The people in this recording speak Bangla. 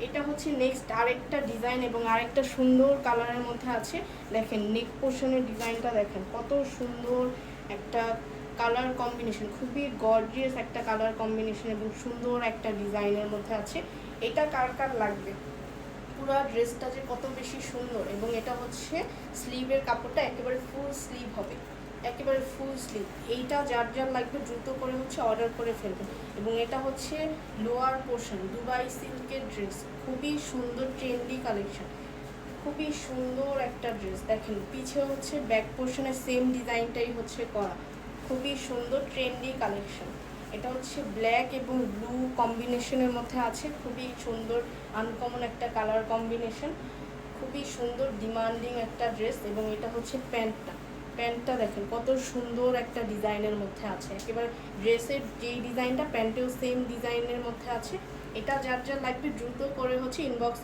এটা হচ্ছে নেক্সট আরেকটা ডিজাইন এবং আরেকটা সুন্দর কালারের মধ্যে আছে। দেখেন নেক পোর্শনের ডিজাইনটা দেখেন, কত সুন্দর একটা কালার কম্বিনেশন খুবই গর্জিয়াস একটা কালার কম্বিনেশন এবং সুন্দর একটা ডিজাইনের মধ্যে আছে। এটা কার কার লাগবে? পুরো ড্রেসটা যে কত বেশি সুন্দর এবং এটা হচ্ছে স্লিভের কাপড়টা একেবারে ফুল স্লিভ হবে। একেবারে ফুল স্লিভ এইটা যার যার লাগবে দ্রুত করে হচ্ছে অর্ডার করে ফেলবেন এবং এটা হচ্ছে লোয়ার পোর্শন দুবাই সিল্কের ড্রেস খুবই সুন্দর ট্রেন্ডি কালেকশন খুবই সুন্দর একটা ড্রেস দেখেন, পিছে হচ্ছে ব্যাক পোর্শনে সেম ডিজাইনটাই হচ্ছে করা। খুবই সুন্দর ট্রেন্ডি কালেকশন এটা হচ্ছে ব্ল্যাক এবং ব্লু কম্বিনেশনের মধ্যে আছে। খুবই সুন্দর আনকমন একটা কালার কম্বিনেশন খুবই সুন্দর ডিমান্ডিং একটা ড্রেস এবং এটা হচ্ছে প্যান্টটা। প্যান্টটা দেখেন, কত সুন্দর একটা ডিজাইনের মধ্যে আছে। একেবারে ড্রেসের যেই ডিজাইনটা, প্যান্টেও সেম ডিজাইনের মধ্যে আছে। এটা যার যার লাগবে দ্রুত করে হচ্ছে ইনবক্স